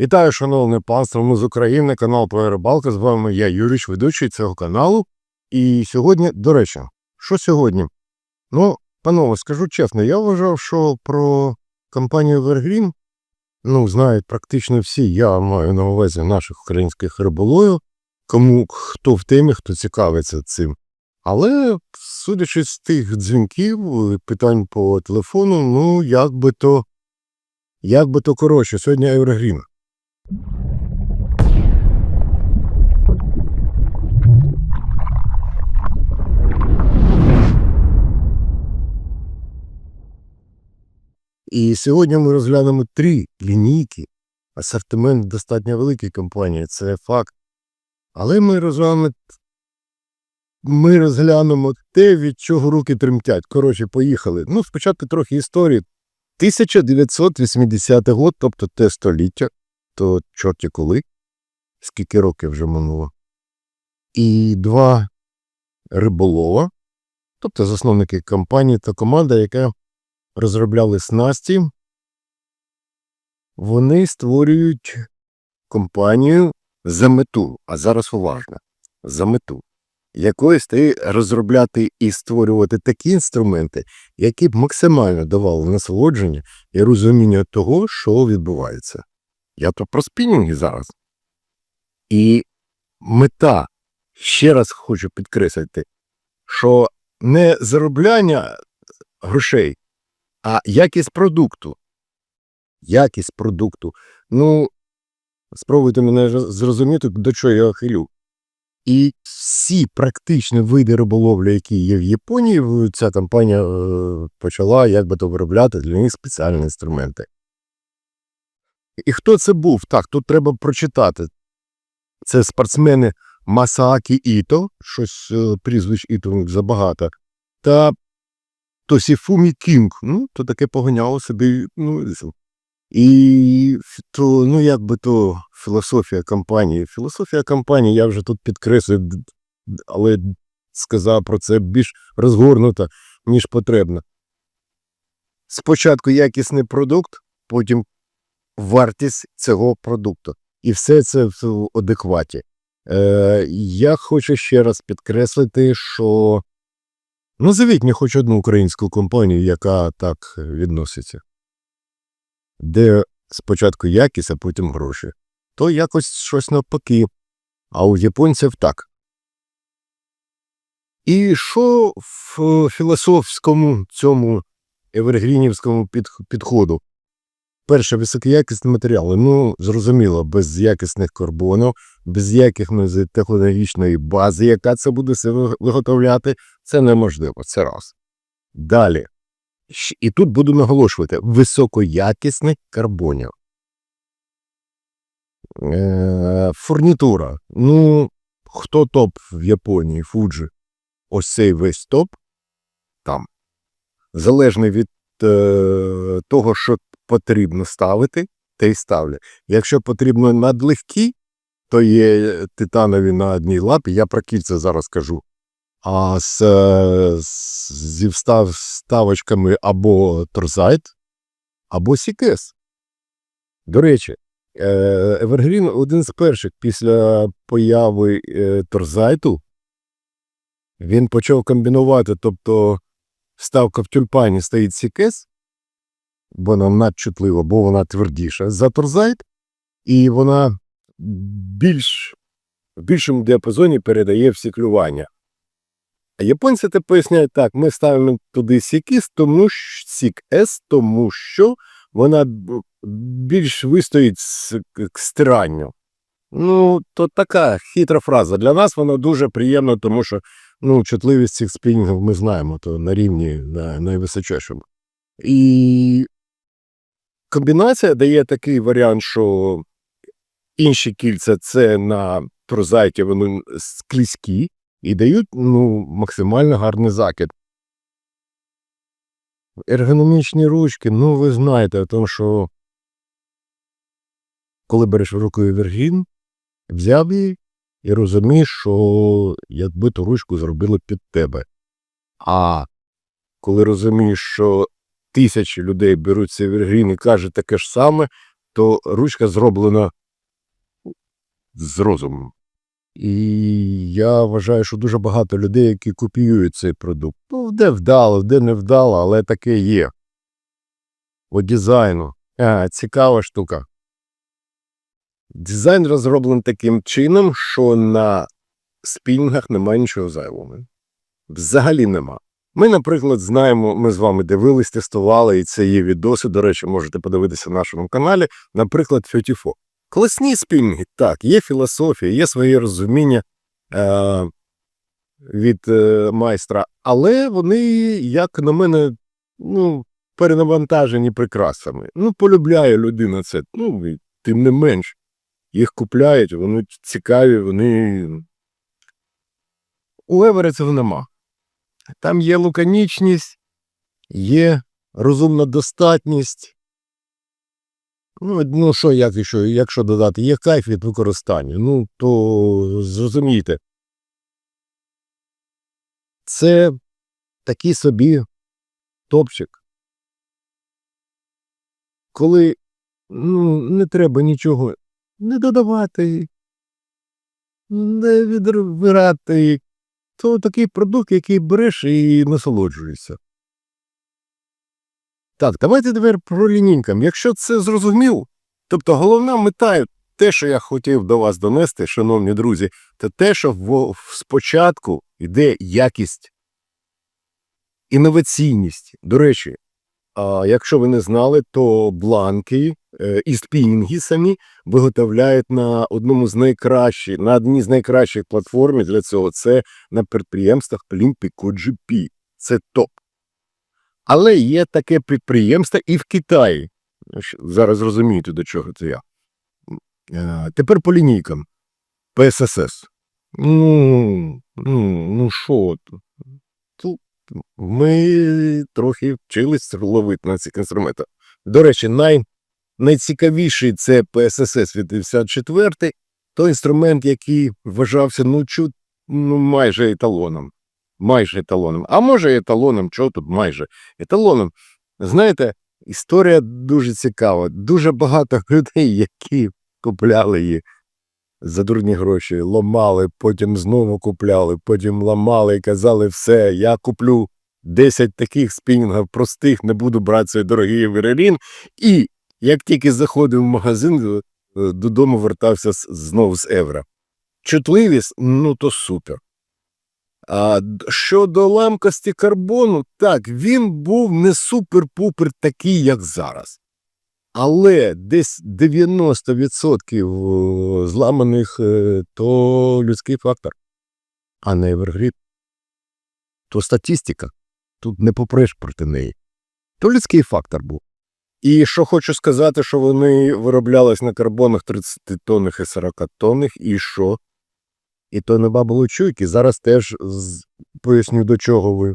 Вітаю, шановне панство, ми з України, канал Твоя Рибалка. З вами я, Юріч, ведучий цього каналу. І сьогодні, до речі, що сьогодні? Ну, панове, скажу чесно, я вважав, що про компанію Evergreen, ну, знають практично всі. Я маю на увазі наших українських риболовів, кому хто в темі, хто цікавиться цим. Але, судячи з тих дзвінків, питань по телефону, ну, як би то, як би то коротше, сьогодні Evergreen. І сьогодні ми розглянемо три лінійки. Асортимент достатньо великий компанії, це факт. Але ми розглянемо, ми розглянемо те, від чого руки тремтять. Коротше, поїхали. Ну, спочатку трохи історії. 1980 год, тобто те століття, то чорті коли, скільки років вже минуло. І два риболова, тобто засновники компанії та команда, яка розробляли снасті, вони створюють компанію за мету, а зараз уважно, за мету, якою стає розробляти і створювати такі інструменти, які б максимально давали насолодження і розуміння того, що відбувається. Я то про спінінги зараз. І мета, ще раз хочу підкреслити, що не заробляння грошей, а якість продукту. Якість продукту. Ну, спробуйте мене зрозуміти, до чого я хилю. І всі практичні види риболовлі, які є в Японії, ця компанія е, почала як би то виробляти для них спеціальні інструменти. І хто це був? Так, тут треба прочитати. Це спортсмени Масаакі Іто, щось е, прізвищ Іто забагато, та Тосіфумі Кінг. Ну, то таке поганяло собі. Ну, і то, ну, як би то філософія компанії. Філософія компанії, я вже тут д- але сказав про це більш розгорнуто, ніж потрібно. Спочатку якісний продукт, потім вартість цього продукту. І все це в адекваті. Е, я хочу ще раз підкреслити, що назовіть мені хоч одну українську компанію, яка так відноситься, де спочатку якість, а потім гроші. То якось щось навпаки. А у японців так. І що в філософському цьому евергрінівському підходу? Перше, високоякісні матеріали. Ну, зрозуміло, без якісних карбонів, без якісної технологічної бази, яка це буде виготовляти, це неможливо. Це раз. Далі. І тут буду наголошувати: високоякісних карбонів. Е, фурнітура. Ну, хто топ в Японії, Фуджі? Ось цей весь топ там. Залежний від е, того, що потрібно ставити, те й ставлять. Якщо потрібно надлегкі, то є титанові на одній лапі, я про кільця зараз кажу. А з, е, зі встав, вставочками або торзайт, або сікес. До речі, е, Evergreen один з перших після появи е, торзайту, він почав комбінувати, тобто вставка в тюльпані стоїть сікес, бо вона надчутлива, бо вона твердіша за торзайт, і вона більш, в більшому діапазоні передає всі клювання. А японці це поясняють так: ми ставимо туди сікіс, тому що сік С, тому що вона більш вистоїть з стиранню. Ну, то така хитра фраза. Для нас вона дуже приємна, тому що ну, чутливість цих спінінгів ми знаємо, то на рівні на найвисочайшому. І комбінація дає такий варіант, що інші кільця це на прозайті, вони склізькі і дають ну, максимально гарний закид. Ергономічні ручки, ну ви знаєте, тому що коли береш в руку Evergreen, взяв її і розумієш, що якби ту ручку зробили під тебе. А коли розумієш, що тисячі людей беруть цей Evergreen і кажуть таке ж саме, то ручка зроблена з розумом. І я вважаю, що дуже багато людей, які копіюють цей продукт. Ну, де вдало, де не вдало, але таке є. По дизайну. А, цікава штука. Дизайн розроблений таким чином, що на спінінгах немає нічого зайвого. Взагалі нема. Ми, наприклад, знаємо, ми з вами дивились, тестували, і це є відоси. До речі, можете подивитися на нашому каналі. Наприклад, Фьотіфо. Класні спінінги, так, є філософія, є своє розуміння е- від е- майстра, але вони, як на мене, ну, перенавантажені прикрасами. Ну, полюбляє людина це. Ну, і тим не менш, їх купляють, вони цікаві, вони. У Евера цього нема. Там є лаконічність, є розумна достатність. Ну, ну що, як, якщо, якщо додати, є кайф від використання. Ну, то зрозумійте. Це такий собі топчик. Коли ну, не треба нічого не додавати, не відбирати, то такий продукт, який береш і насолоджуєшся. Так, давайте тепер про лінійкам. Якщо це зрозумів, тобто головна мета, те, що я хотів до вас донести, шановні друзі, це те, що в, спочатку йде якість, інноваційність. До речі, якщо ви не знали, то бланки е, і спінінги самі виготовляють на одному з найкращих, на одній з найкращих платформ для цього. Це на підприємствах Olympico GP. Це топ. Але є таке підприємство і в Китаї. Зараз розумієте, до чого це я. Е, Тепер по лінійкам. ПССС. Ну, ну, ну що ми трохи вчились ловити на цих інструментах. До речі, най, найцікавіший це ПССС від 54 той інструмент, який вважався ну, чу, ну, майже еталоном. Майже еталоном. А може еталоном, чого тут майже еталоном. Знаєте, історія дуже цікава. Дуже багато людей, які купляли її за дурні гроші, ламали, потім знову купляли, потім ламали і казали, все, я куплю 10 таких спінінгів простих, не буду брати цей дорогий Верелін. І як тільки заходив в магазин, е, додому вертався знову з Евра. Чутливість, ну то супер. А щодо ламкості карбону, так, він був не супер-пупер такий, як зараз. Але десь 90% зламаних е, то людський фактор, а не Евергрід. То статистика. Тут не попреш проти неї. То людський фактор був. І що хочу сказати, що вони вироблялись на карбонах 30 тонних і 40 тонних, і що? І то не бабуло чуйки. Зараз теж поясню, до чого ви.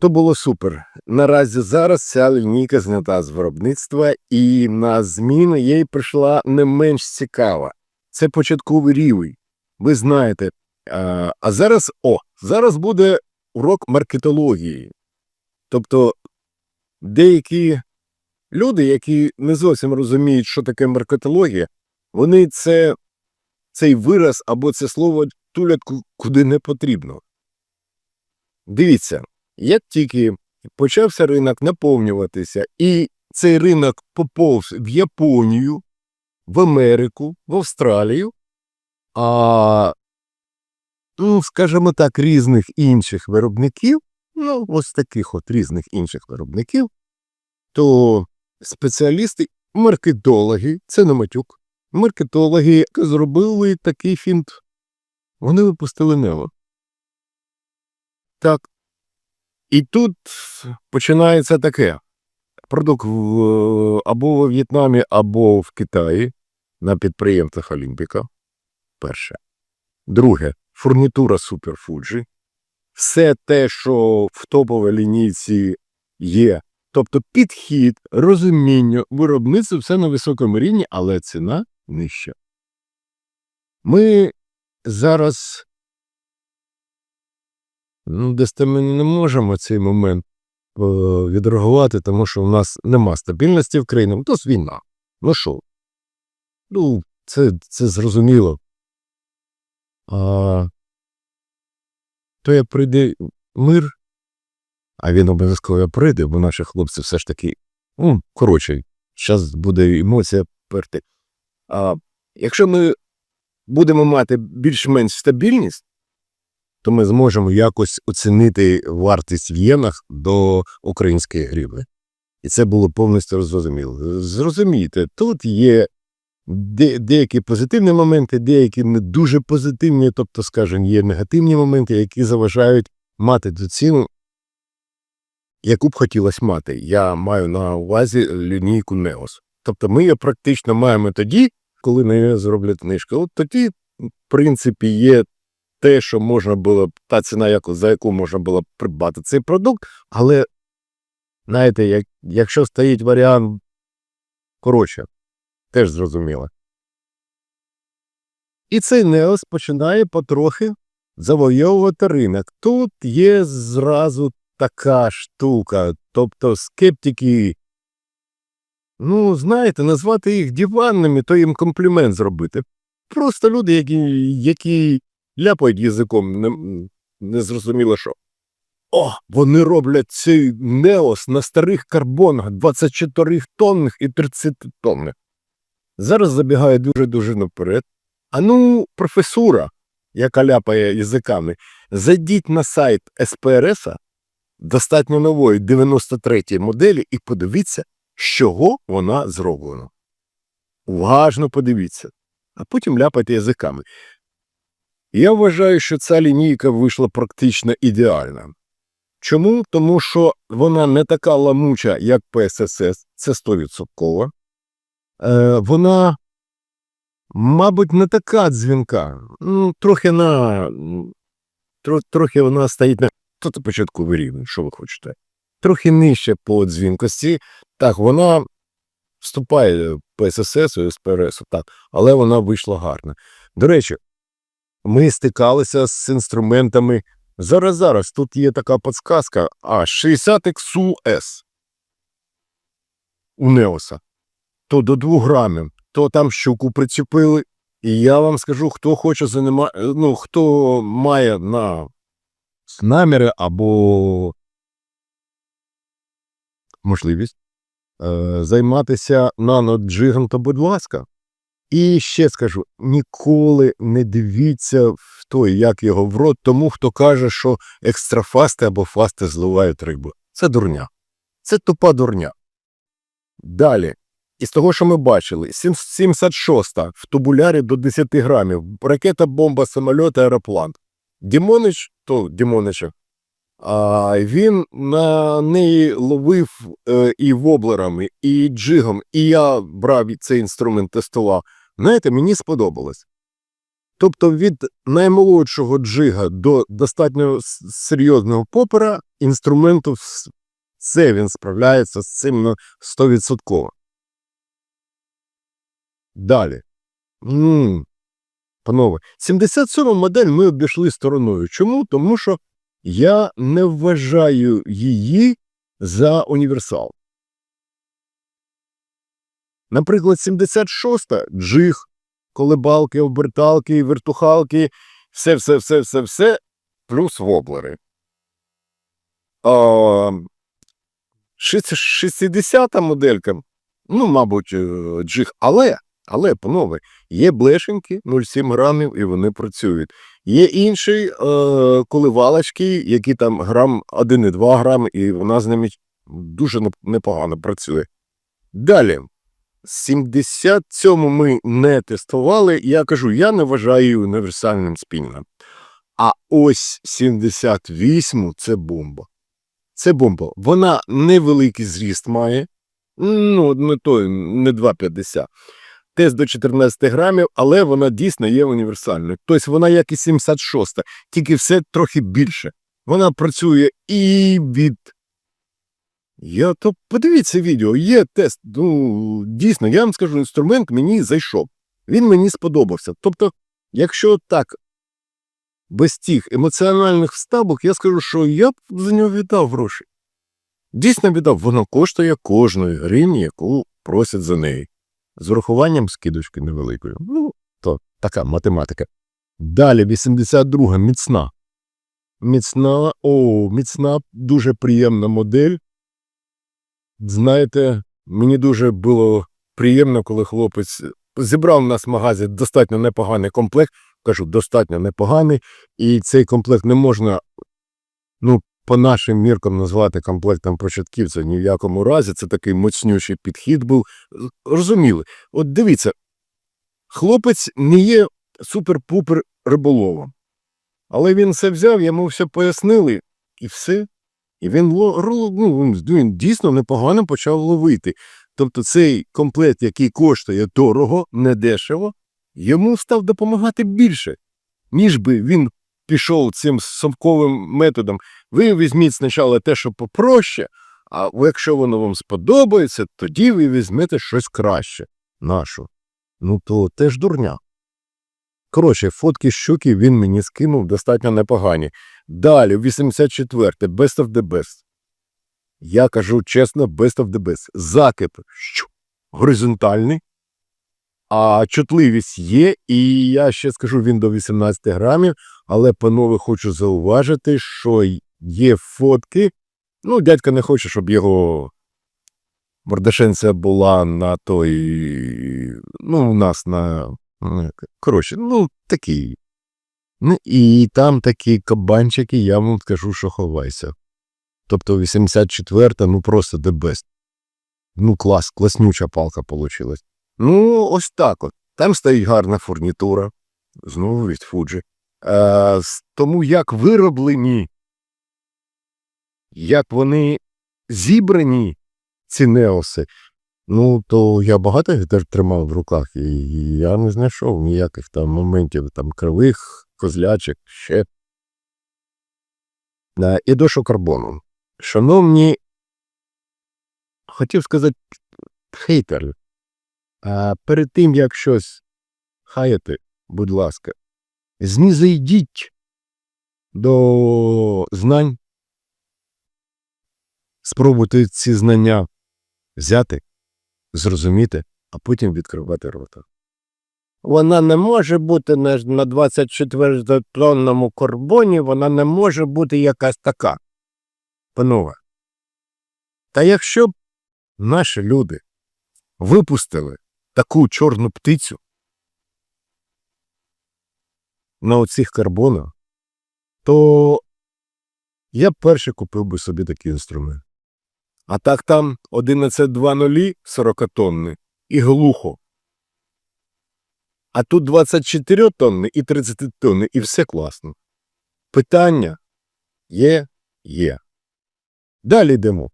То було супер. Наразі зараз ця лінійка знята з виробництва, і на зміну їй прийшла не менш цікава. Це початковий рівень. Ви знаєте. А, зараз о, зараз буде урок маркетології. Тобто деякі люди, які не зовсім розуміють, що таке маркетологія, вони це, цей вираз або це слово тулять куди не потрібно. Дивіться, як тільки почався ринок наповнюватися, і цей ринок поповз в Японію, в Америку, в Австралію, а, ну, скажімо так, різних інших виробників, ну, ось таких от різних інших виробників, то спеціалісти, маркетологи, це не матюк, маркетологи зробили такий фінт. Вони випустили Нево. Так. І тут починається таке. Продукт в, або в В'єтнамі, або в Китаї на підприємствах Олімпіка. Перше. Друге, фурнітура Супер Фуджі. Все те, що в топовій лінійці є. Тобто підхід, розуміння, виробництво все на високому рівні, але ціна нижча. Ми зараз ну, десь ми не можемо цей момент е, відреагувати, тому що у нас нема стабільності в країні. Ну, то війна. Ну що? Ну, це, це зрозуміло. А, то як прийде мир, а він обов'язково прийде, бо наші хлопці все ж таки. Ну, коротше, зараз буде емоція перти. А якщо ми будемо мати більш-менш стабільність, то ми зможемо якось оцінити вартість в єнах до української гривни. І це було повністю зрозуміло. Зрозумійте, тут є де, деякі позитивні моменти, деякі не дуже позитивні, тобто, скажімо, є негативні моменти, які заважають мати ту ціну, яку б хотілося мати. Я маю на увазі лінійку Неос. Тобто ми її практично маємо тоді, коли на неї зроблять книжку. От тоді, в принципі, є те, що можна було та ціна, за яку можна було придбати цей продукт, але, знаєте, як, якщо стоїть варіант, коротше, теж зрозуміло. І цей Неос починає потрохи завойовувати ринок. Тут є зразу така штука, тобто скептики, ну, знаєте, назвати їх диванними, то їм комплімент зробити. Просто люди, які, які ляпають язиком, не, не зрозуміло що. О, вони роблять цей Неос на старих карбонах 24 тонних і 30 тонних. Зараз забігає дуже-дуже наперед. А ну, професура, яка ляпає язиками, зайдіть на сайт СПРС, достатньо нової 93-ї моделі, і подивіться, з чого вона зроблена. Уважно подивіться, а потім ляпайте язиками. Я вважаю, що ця лінійка вийшла практично ідеальна. Чому? Тому що вона не така ламуча, як ПССС, це 100%. Е, вона, мабуть, не така дзвінка. Ну, трохи на. Тро, трохи вона стоїть на. Тут початковий рівень, що ви хочете. Трохи нижче по дзвінкості. Так, вона вступає в ПССС СПРС, так, але вона вийшла гарна. До речі, ми стикалися з інструментами. Зараз зараз тут є така підсказка. А 60 XU-S у Неоса. То до 2 грамів, то там щуку причепили. І я вам скажу, хто хоче занима... ну, хто має на наміри або можливість е, займатися наноджигом, то будь ласка. І ще скажу: ніколи не дивіться в той, як його в рот, тому хто каже, що екстрафасти або фасти зливають рибу. Це дурня. Це тупа дурня. Далі. Із того, що ми бачили, 76 в тубулярі до 10 грамів, ракета, бомба, самольот, аероплан. Дімонич, то Дімонича, а він на неї ловив е, і воблерами, і джигом, і я брав цей інструмент тестував. Знаєте, мені сподобалось. Тобто від наймолодшого джига до достатньо серйозного попера інструменту все він справляється з цим на 100%. Далі. М-м, Панове, 77 модель ми обійшли стороною. Чому? Тому що я не вважаю її за універсал. Наприклад, 76-та джиг, колебалки, оберталки, вертухалки, все, все, все, все, все, плюс воблери. А, 60-та моделька, ну, мабуть, е, джиг, але, але, панове, є блешеньки 0,7 грамів, і вони працюють. Є інші е, коливалочки, які там грам 1,2 грам, і вона з ними дуже непогано працює. Далі. 77 ми не тестували. Я кажу, я не вважаю універсальним спільним. А ось 78 це бомба. Це бомба. Вона невеликий зріст має. Ну, не той, не 2,50. Тест до 14 грамів, але вона дійсно є універсальною. Тобто вона як і 76, тільки все трохи більше. Вона працює і від. Я то подивіться відео, є тест. Ну, дійсно, я вам скажу, інструмент мені зайшов. Він мені сподобався. Тобто, якщо так, без тих емоціональних вставок, я скажу, що я б за нього віддав гроші. Дійсно віддав, воно коштує кожної гривні, яку просять за неї. З урахуванням скидочки невеликою. Ну, то така математика. Далі 82 міцна. Міцна, о, міцна, дуже приємна модель. Знаєте, мені дуже було приємно, коли хлопець зібрав у нас в магазі достатньо непоганий комплект. Кажу, достатньо непоганий. І цей комплект не можна, ну, по нашим міркам назвати комплектом початківця ні в якому разі. Це такий моцнючий підхід був. Розуміли, от дивіться, хлопець не є супер-пупер риболовом. Але він все взяв, йому все пояснили, і все. І він, ну, дійсно непогано почав ловити. Тобто цей комплект, який коштує дорого, недешево, йому став допомагати більше, ніж би він пішов цим совковим методом. Ви візьміть спочатку те, що попроще, а якщо воно вам сподобається, тоді ви візьмете щось краще. Нашу. Ну то теж дурня. Коротше, фотки щуки він мені скинув достатньо непогані. Далі, 84 Best of the Best. Я кажу чесно, Best of the Best. Закип горизонтальний, а чутливість є, і я ще скажу, він до 18 грамів, але, панове, хочу зауважити, що є фотки. Ну, дядька не хоче, щоб його мордашенця була на той. Ну, у нас на. Ну, Коротше, ну, такий. Ну, і там такі кабанчики, я вам скажу, що ховайся. Тобто 84-та, ну просто best. Ну, клас, класнюча палка получилась. Ну, ось так от. Там стоїть гарна фурнітура. Знову від Fuji. Е, тому як вироблені, як вони зібрані, ці неоси, ну, то я багато теж тримав в руках, і я не знайшов ніяких там моментів там кривих, козлячок, ще. Е, І до шокарбону. Шановні, хотів сказати, хейтери, а перед тим, як щось хаяти, будь ласка, знізайдіть до знань, спробуйте ці знання взяти, зрозуміти, а потім відкривати рота. Вона не може бути на, на 24-тонному карбоні, вона не може бути якась така. Панове, та якщо б наші люди випустили таку чорну птицю на оцих карбонах, то я б перше купив би собі такий інструмент. А так там 11.2.0 40 тонни і глухо. А тут 24 тонни і 30 тонни, і все класно. Питання є, є. Далі йдемо.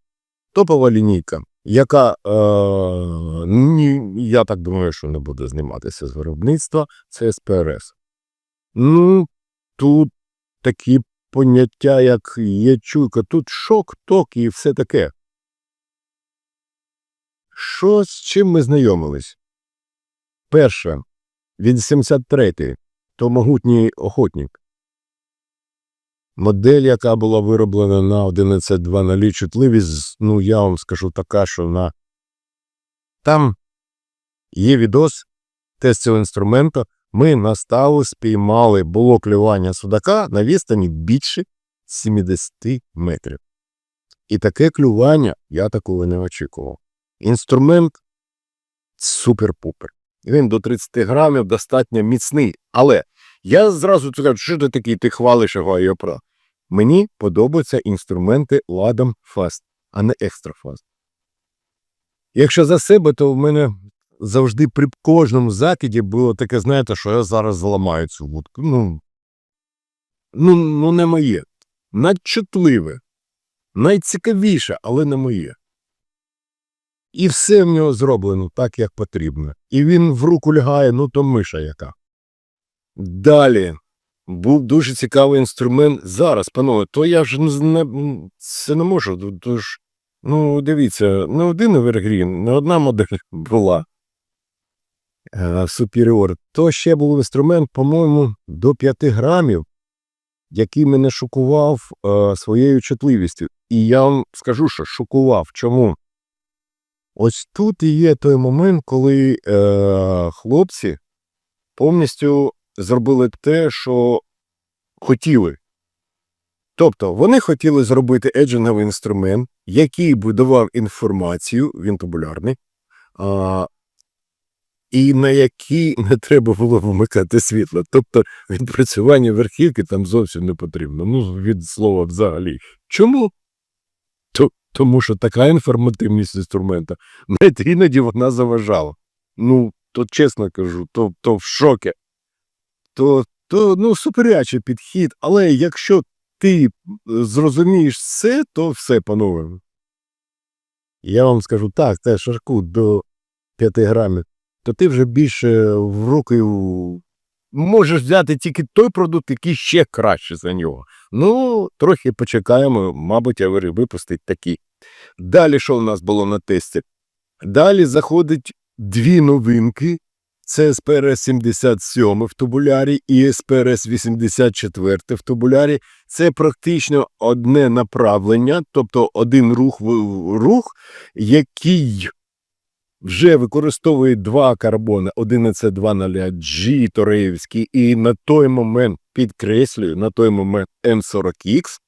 Топова лінійка, яка, е, ні, я так думаю, що не буде зніматися з виробництва, це СПРС. Ну, тут такі поняття, як є чуйка, тут шок, ток і все таке. Що з чим ми знайомились? Перше, від 73-й, то могутній охотник. Модель, яка була вироблена на 11.2.0 чутливість, ну я вам скажу така, що на там є відос тест цього інструменту. Ми на ставу спіймали було клювання судака на відстані більше 70 метрів. І таке клювання я такого не очікував. Інструмент супер-пупер. Він до 30 грамів достатньо міцний. Але я зразу кажу, що ти такий, ти хвалиш його Айопра. Мені подобаються інструменти ладом Fast, а не Extra Fast. Якщо за себе, то в мене завжди при кожному закиді було таке, знаєте, що я зараз зламаю цю вудку. Ну, ну, ну не моє. Надчутливе, найцікавіше, але не моє. І все в нього зроблено так, як потрібно. І він в руку лягає, ну то миша яка. Далі. Був дуже цікавий інструмент. Зараз, панове, то я вже не, це не можу. то- то ну, дивіться, не один Evergreen, не одна модель була. Е, Superior. То ще був інструмент, по-моєму, до 5 грамів. який мене шокував е, своєю чутливістю. І я вам скажу, що шокував. Чому? Ось тут і є той момент, коли е, хлопці повністю зробили те, що хотіли. Тобто вони хотіли зробити еджинговий інструмент, який будував інформацію, він табулярний, а, і на який не треба було вмикати світло. Тобто відпрацювання верхівки там зовсім не потрібно. Ну, від слова взагалі. Чому? То, тому що така інформативність інструмента, навіть іноді вона заважала. Ну, то чесно кажу, то, то в шокі. То, то ну, суперячий підхід, але якщо ти зрозумієш все, то все, панове. Я вам скажу так, те шарку до 5 грамів, то ти вже більше в руки можеш взяти тільки той продукт, який ще краще за нього. Ну, трохи почекаємо, мабуть, Авері випустить такі. Далі, що в нас було на тесті? Далі заходить дві новинки. Це СПРС 77 в тубулярі і СПРС 84 в тубулярі. Це практично одне направлення, тобто один рух рух, який вже використовує два карбони 1120G Тореївський, і на той момент підкреслюю, на той момент М40X,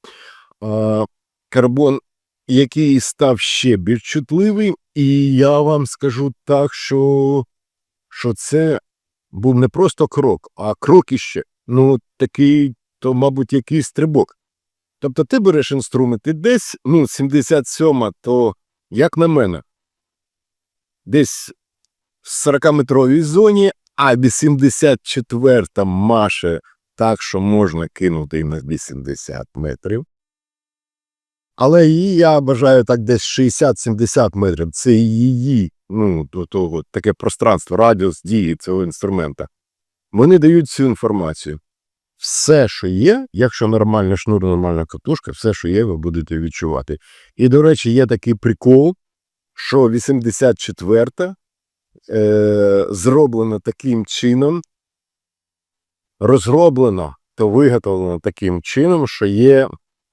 карбон, який став ще більш чутливий, і я вам скажу так, що, що це був не просто крок, а крок іще. Ну, такий, то, мабуть, якийсь стрибок. Тобто ти береш інструмент і десь, ну, 77 то, як на мене, десь в 40-метровій зоні, а 84-та маше так, що можна кинути і на 80 метрів. Але її я бажаю так десь 60-70 метрів. Це її, ну, до того, таке пространство, радіус дії цього інструмента. Вони дають цю інформацію. Все, що є, якщо нормальна шнур, нормальна катушка, все, що є, ви будете відчувати. І, до речі, є такий прикол, що 84-та е, зроблена таким чином, розроблено та виготовлено таким чином, що є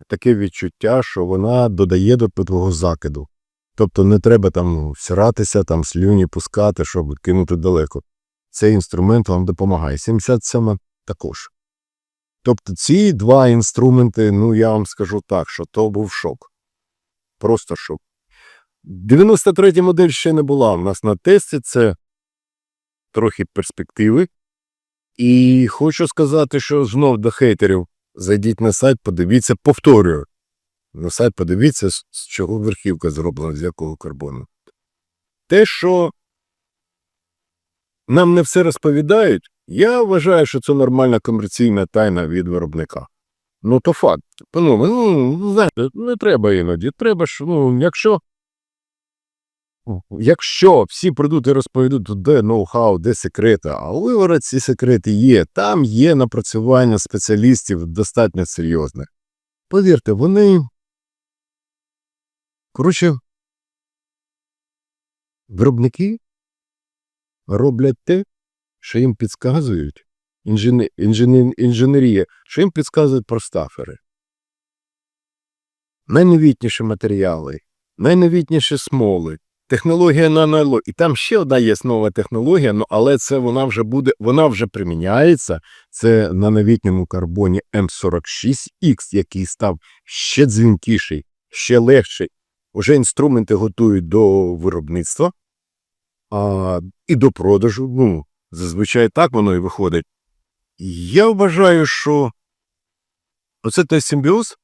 таке відчуття, що вона додає до твого закиду. Тобто не треба там всиратися, там слюні пускати, щоб кинути далеко. Цей інструмент вам допомагає. 77 також. Тобто ці два інструменти, ну я вам скажу так, що то був шок. Просто шок. 93 модель ще не була. У нас на тесті це трохи перспективи. І хочу сказати, що знов до хейтерів зайдіть на сайт, подивіться, повторюю. На сайт подивіться, з чого верхівка зроблена, з якого карбону. Те, що нам не все розповідають, я вважаю, що це нормальна комерційна тайна від виробника. Ну, то факт. Ну, ну, знаєте, не треба іноді. Треба ж, ну, якщо. Якщо всі продукти розповідуть, то де ноу-хау, де секрети, а у вивора ці секрети є. Там є напрацювання спеціалістів достатньо серйозне. Повірте, вони. Коротше, виробники роблять те, що їм підказують інжене... інжене... інженерія, що їм підказують простафери. Найновітніші матеріали, найновітніші смоли, технологія наноло. І там ще одна є нова технологія, ну, але це вона вже буде, вона вже приміняється. Це на новітньому карбоні М46X, який став ще дзвінкіший, ще легший. Уже інструменти готують до виробництва а, і до продажу. Ну, зазвичай так воно і виходить. Я вважаю, що оце той симбіоз,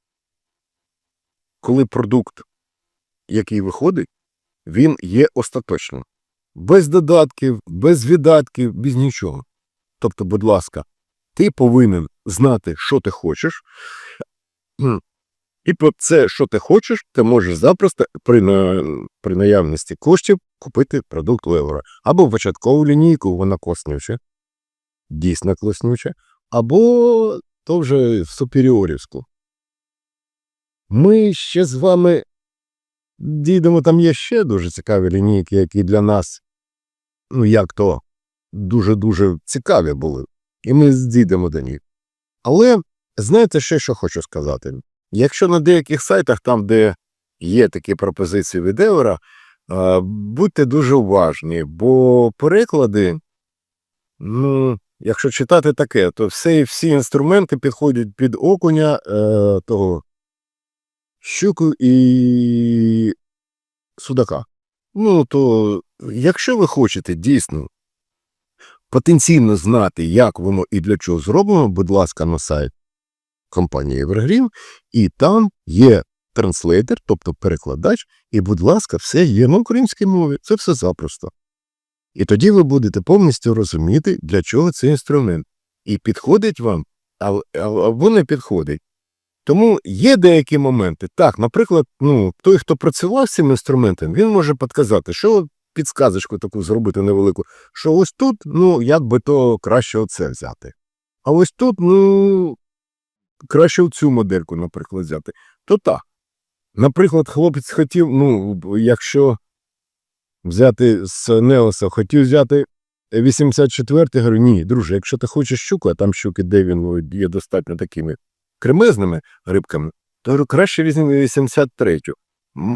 коли продукт, який виходить, він є остаточним. Без додатків, без віддатків, без нічого. Тобто, будь ласка, ти повинен знати, що ти хочеш. І про це, що ти хочеш, ти можеш запросто при, при наявності коштів купити продукт Левера. Або початкову лінійку, вона класнюча, дійсно класнюча, або то вже суперіорівську. Ми ще з вами дійдемо, там є ще дуже цікаві лінійки, які для нас, ну як то, дуже-дуже цікаві були. І ми дійдемо до них. Але знаєте ще, що хочу сказати? Якщо на деяких сайтах, там, де є такі пропозиції від Евера, будьте дуже уважні, бо переклади, ну, якщо читати таке, то все, всі інструменти підходять під окуня е, того щуку і судака. Ну, то якщо ви хочете дійсно потенційно знати, як воно і для чого зроблено, будь ласка, на сайт компанії Evergreen, і там є транслейтер, тобто перекладач, і, будь ласка, все є на українській мові. Це все запросто. І тоді ви будете повністю розуміти, для чого цей інструмент. І підходить вам, або не підходить. Тому є деякі моменти. Так, наприклад, ну, той, хто працював з цим інструментом, він може підказати, що підсказочку таку зробити невелику, що ось тут, ну, як би то краще оце взяти. А ось тут, ну, краще цю модельку, наприклад, взяти. То так. Наприклад, хлопець хотів, ну, якщо взяти з Неоса, хотів взяти 84-й, говорю, ні, друже, якщо ти хочеш щуку, а там щуки Девін є достатньо такими кремезними рибками, то краще візьми 83-ю.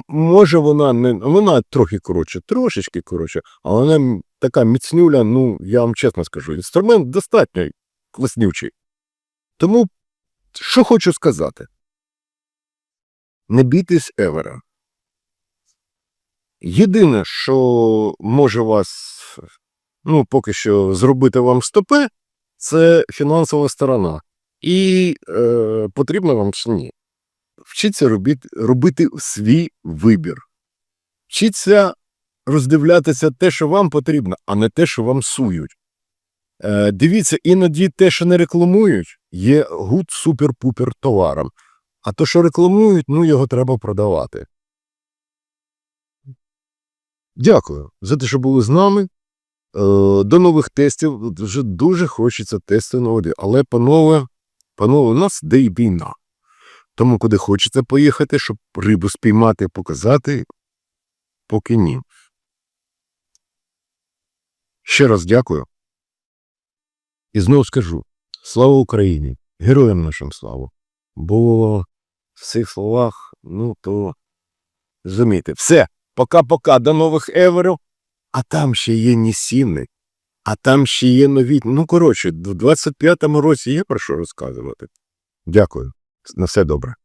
Може, вона не вона трохи коротше, трошечки коротше, але вона така міцнюля, ну, я вам чесно скажу, інструмент достатньо класнючий. Тому, що хочу сказати. Не бійтесь Евера. Єдине, що може вас, ну, поки що зробити вам стопе, це фінансова сторона. І е, потрібно вам чи ні. Вчіться робити, робити свій вибір. Вчіться роздивлятися те, що вам потрібно, а не те, що вам сують. Е, дивіться, іноді те, що не рекламують, є гуд супер-пупер товаром. А то, що рекламують, ну його треба продавати. Дякую за те, що були з нами. Е, До нових тестів. Вже дуже хочеться тести на воді. Але, панове, панове, у нас де й війна. Тому куди хочеться поїхати, щоб рибу спіймати, показати, поки ні. Ще раз дякую. І знову скажу: слава Україні! Героям нашим славу! Бо в цих словах, ну то розумієте, все, пока-пока, до нових еверів. А там ще є Нісіни, а там ще є нові. Ну, коротше, в 25-му році є про що розказувати. Дякую. На все добре.